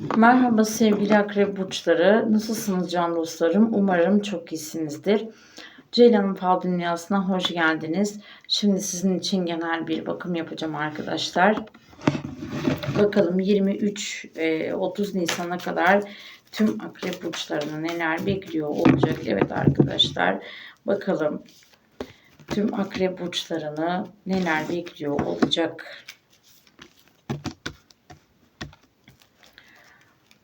Merhaba sevgili akrep burçları. Nasılsınız can dostlarım? Umarım çok iyisinizdir. Ceylan'ın fal dünyasına hoş geldiniz. Şimdi sizin için genel bir bakım yapacağım arkadaşlar. Bakalım 23-30 Nisan'a kadar tüm akrep burçlarına neler bekliyor olacak. Evet arkadaşlar bakalım tüm akrep burçlarını neler bekliyor olacak.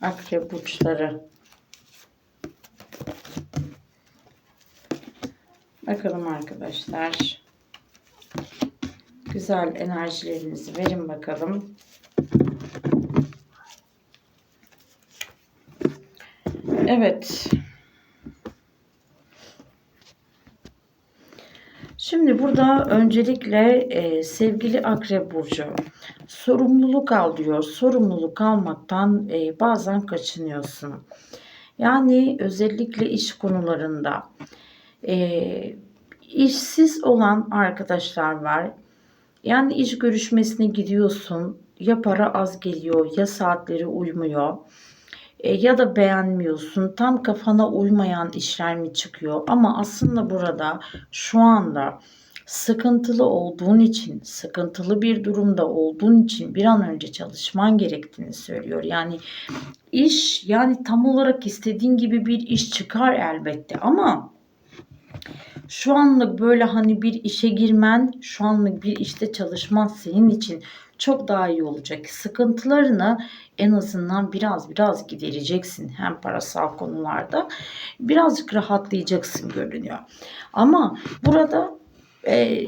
Akrep burçları. Bakalım arkadaşlar. Güzel enerjilerinizi verin bakalım. Evet. Şimdi burada öncelikle e, sevgili Akrep Burcu sorumluluk al diyor. Sorumluluk almaktan e, bazen kaçınıyorsun. Yani özellikle iş konularında e, işsiz olan arkadaşlar var. Yani iş görüşmesine gidiyorsun ya para az geliyor ya saatleri uymuyor e, ya da beğenmiyorsun. Tam kafana uymayan işler mi çıkıyor? Ama aslında burada şu anda sıkıntılı olduğun için, sıkıntılı bir durumda olduğun için bir an önce çalışman gerektiğini söylüyor. Yani iş yani tam olarak istediğin gibi bir iş çıkar elbette ama şu anlık böyle hani bir işe girmen, şu anlık bir işte çalışman senin için çok daha iyi olacak. Sıkıntılarını en azından biraz biraz gidereceksin hem parasal konularda. Birazcık rahatlayacaksın görünüyor. Ama burada e,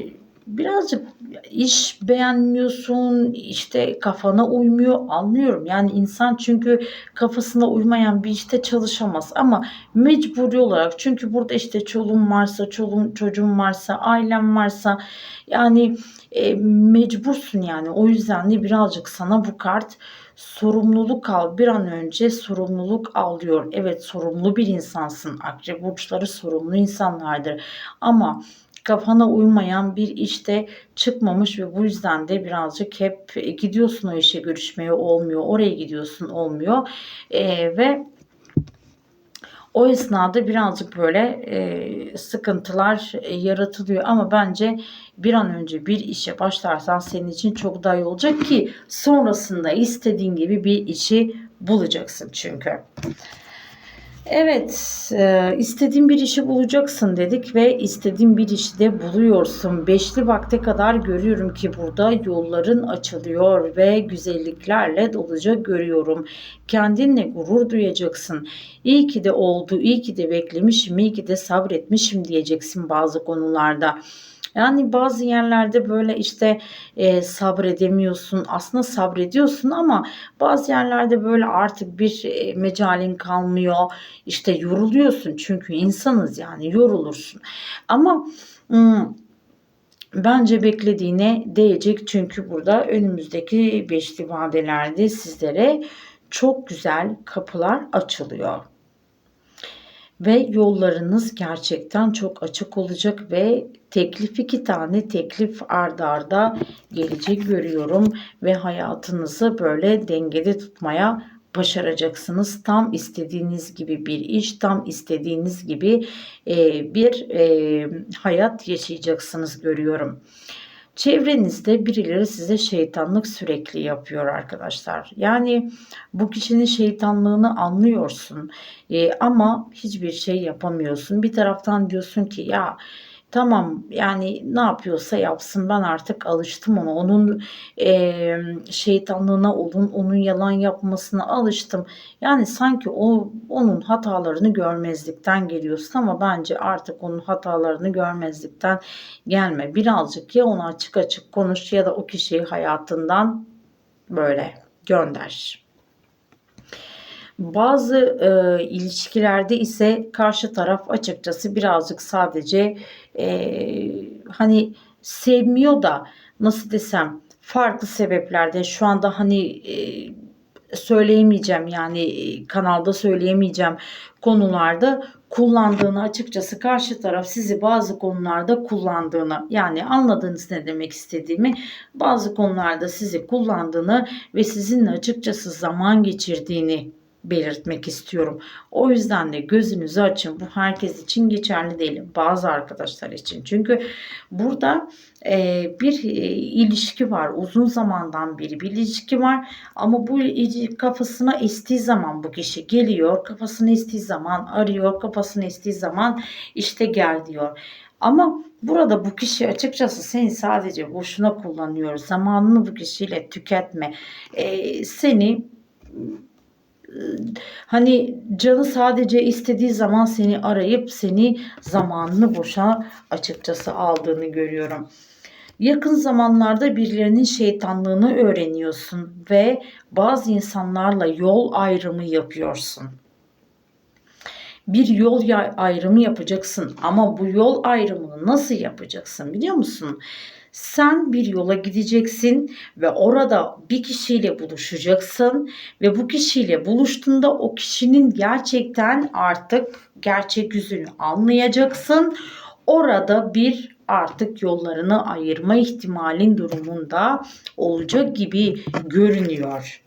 birazcık iş beğenmiyorsun, işte kafana uymuyor anlıyorum. Yani insan çünkü kafasına uymayan bir işte çalışamaz ama mecburi olarak çünkü burada işte çoluğun varsa, çoluğun çocuğun varsa, ailen varsa yani e, mecbursun yani. O yüzden de birazcık sana bu kart sorumluluk al. Bir an önce sorumluluk al diyor. Evet sorumlu bir insansın. Akrep burçları sorumlu insanlardır. Ama kafana uymayan bir işte çıkmamış ve bu yüzden de birazcık hep gidiyorsun o işe görüşmeye olmuyor. Oraya gidiyorsun olmuyor. Ee, ve o esnada birazcık böyle e, sıkıntılar e, yaratılıyor ama bence bir an önce bir işe başlarsan senin için çok daha iyi olacak ki sonrasında istediğin gibi bir işi bulacaksın çünkü. Evet, e, istediğin bir işi bulacaksın dedik ve istediğin bir işi de buluyorsun. Beşli vakte kadar görüyorum ki burada yolların açılıyor ve güzelliklerle dolacak görüyorum. Kendinle gurur duyacaksın. İyi ki de oldu, iyi ki de beklemişim, iyi ki de sabretmişim diyeceksin bazı konularda. Yani bazı yerlerde böyle işte e, sabredemiyorsun. Aslında sabrediyorsun ama bazı yerlerde böyle artık bir e, mecalin kalmıyor. İşte yoruluyorsun çünkü insanız yani yorulursun. Ama ım, bence beklediğine değecek çünkü burada önümüzdeki beşli vadelerde sizlere çok güzel kapılar açılıyor ve yollarınız gerçekten çok açık olacak ve teklif iki tane teklif ardarda arda gelecek görüyorum ve hayatınızı böyle dengede tutmaya başaracaksınız. Tam istediğiniz gibi bir iş, tam istediğiniz gibi bir hayat yaşayacaksınız görüyorum. Çevrenizde birileri size şeytanlık sürekli yapıyor arkadaşlar. Yani bu kişinin şeytanlığını anlıyorsun e, ama hiçbir şey yapamıyorsun. Bir taraftan diyorsun ki ya Tamam yani ne yapıyorsa yapsın ben artık alıştım ona. Onun e, şeytanlığına, onun, onun yalan yapmasına alıştım. Yani sanki o onun hatalarını görmezlikten geliyorsun ama bence artık onun hatalarını görmezlikten gelme. Birazcık ya ona açık açık konuş ya da o kişiyi hayatından böyle gönder. Bazı e, ilişkilerde ise karşı taraf açıkçası birazcık sadece e, hani sevmiyor da nasıl desem farklı sebeplerde şu anda hani e, söyleyemeyeceğim yani kanalda söyleyemeyeceğim konularda kullandığını açıkçası karşı taraf sizi bazı konularda kullandığını yani anladığınız ne demek istediğimi bazı konularda sizi kullandığını ve sizinle açıkçası zaman geçirdiğini belirtmek istiyorum. O yüzden de gözünüzü açın. Bu herkes için geçerli değil. Bazı arkadaşlar için. Çünkü burada e, bir e, ilişki var. Uzun zamandan beri bir ilişki var. Ama bu kafasına estiği zaman bu kişi geliyor. Kafasına estiği zaman arıyor. Kafasına estiği zaman işte gel diyor. Ama burada bu kişi açıkçası seni sadece boşuna kullanıyor. Zamanını bu kişiyle tüketme. E, seni hani canı sadece istediği zaman seni arayıp seni zamanını boşa açıkçası aldığını görüyorum. Yakın zamanlarda birilerinin şeytanlığını öğreniyorsun ve bazı insanlarla yol ayrımı yapıyorsun. Bir yol ayrımı yapacaksın ama bu yol ayrımını nasıl yapacaksın biliyor musun? Sen bir yola gideceksin ve orada bir kişiyle buluşacaksın ve bu kişiyle buluştuğunda o kişinin gerçekten artık gerçek yüzünü anlayacaksın. Orada bir artık yollarını ayırma ihtimalin durumunda olacak gibi görünüyor.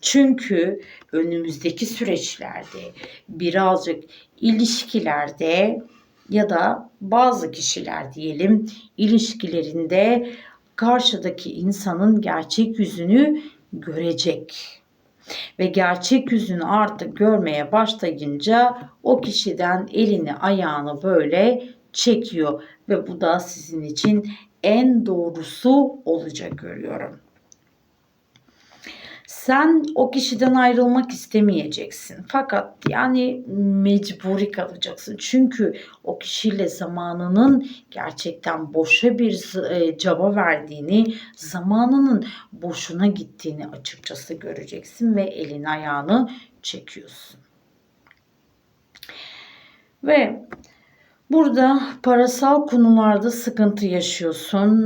Çünkü önümüzdeki süreçlerde birazcık ilişkilerde ya da bazı kişiler diyelim ilişkilerinde karşıdaki insanın gerçek yüzünü görecek. Ve gerçek yüzünü artık görmeye başlayınca o kişiden elini ayağını böyle çekiyor ve bu da sizin için en doğrusu olacak görüyorum. Sen o kişiden ayrılmak istemeyeceksin. Fakat yani mecburi kalacaksın. Çünkü o kişiyle zamanının gerçekten boşa bir e, caba verdiğini, zamanının boşuna gittiğini açıkçası göreceksin ve elini ayağını çekiyorsun. Ve Burada parasal konularda sıkıntı yaşıyorsun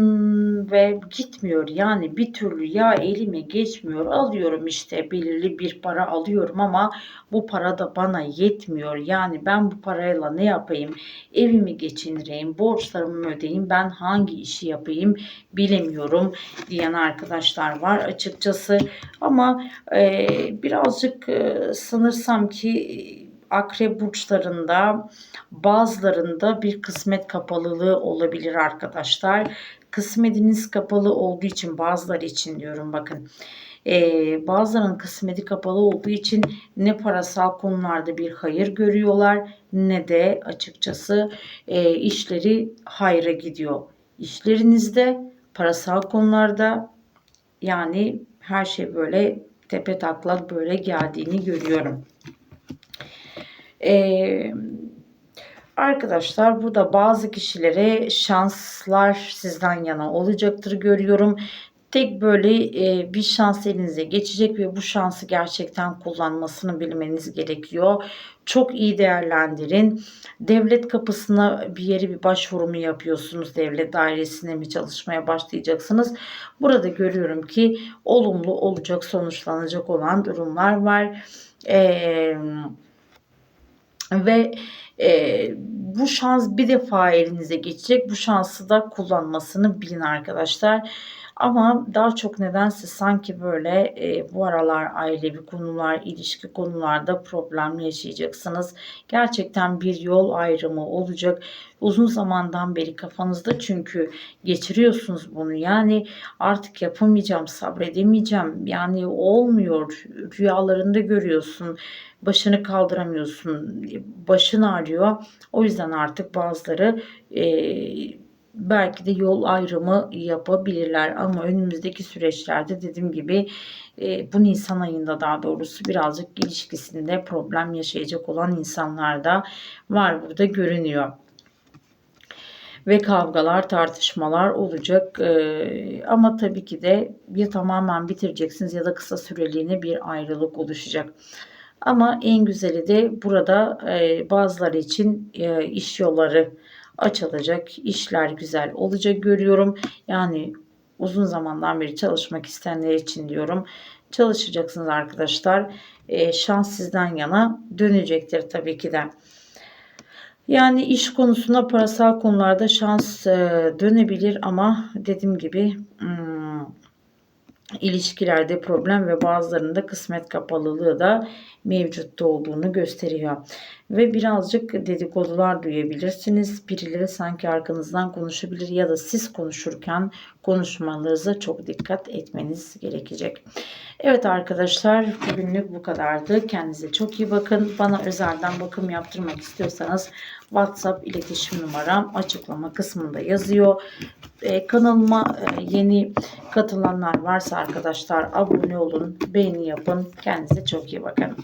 ve gitmiyor. Yani bir türlü ya elime geçmiyor. Alıyorum işte belirli bir para alıyorum ama bu para da bana yetmiyor. Yani ben bu parayla ne yapayım? Evimi geçindireyim, borçlarımı ödeyeyim, ben hangi işi yapayım bilemiyorum diyen arkadaşlar var açıkçası. Ama e, birazcık e, sanırsam ki akrep burçlarında bazılarında bir kısmet kapalılığı olabilir arkadaşlar. Kısmetiniz kapalı olduğu için bazıları için diyorum bakın. Ee, bazılarının kısmeti kapalı olduğu için ne parasal konularda bir hayır görüyorlar ne de açıkçası e, işleri hayra gidiyor. İşlerinizde parasal konularda yani her şey böyle tepe taklak böyle geldiğini görüyorum. Ee, arkadaşlar burada bazı kişilere şanslar sizden yana olacaktır görüyorum. Tek böyle e, bir şans elinize geçecek ve bu şansı gerçekten kullanmasını bilmeniz gerekiyor. Çok iyi değerlendirin. Devlet kapısına bir yere bir başvuru mu yapıyorsunuz? Devlet dairesine mi çalışmaya başlayacaksınız? Burada görüyorum ki olumlu olacak sonuçlanacak olan durumlar var. Eee ve e, bu şans bir defa elinize geçecek. Bu şansı da kullanmasını bilin arkadaşlar. Ama daha çok nedense sanki böyle e, bu aralar ailevi konular, ilişki konularda problem yaşayacaksınız. Gerçekten bir yol ayrımı olacak. Uzun zamandan beri kafanızda çünkü geçiriyorsunuz bunu. Yani artık yapamayacağım, sabredemeyeceğim. Yani olmuyor. Rüyalarında görüyorsun başını kaldıramıyorsun, başın ağrıyor. O yüzden artık bazıları e, belki de yol ayrımı yapabilirler ama önümüzdeki süreçlerde dediğim gibi e, bu Nisan ayında daha doğrusu birazcık ilişkisinde problem yaşayacak olan insanlar da var burada görünüyor ve kavgalar, tartışmalar olacak. Ee, ama tabii ki de ya tamamen bitireceksiniz ya da kısa süreliğine bir ayrılık oluşacak. Ama en güzeli de burada e, bazıları için e, iş yolları açılacak, işler güzel olacak görüyorum. Yani uzun zamandan beri çalışmak isteyenler için diyorum. Çalışacaksınız arkadaşlar. E, şans sizden yana dönecektir tabii ki de. Yani iş konusunda parasal konularda şans e, dönebilir ama dediğim gibi hmm, ilişkilerde problem ve bazılarında kısmet kapalılığı da mevcutta olduğunu gösteriyor. Ve birazcık dedikodular duyabilirsiniz. Birileri sanki arkanızdan konuşabilir ya da siz konuşurken konuşmalarınıza çok dikkat etmeniz gerekecek. Evet arkadaşlar bugünlük bu kadardı. Kendinize çok iyi bakın. Bana özelden bakım yaptırmak istiyorsanız WhatsApp iletişim numaram açıklama kısmında yazıyor. Ee, kanalıma e, yeni katılanlar varsa arkadaşlar abone olun, beğeni yapın. Kendinize çok iyi bakın.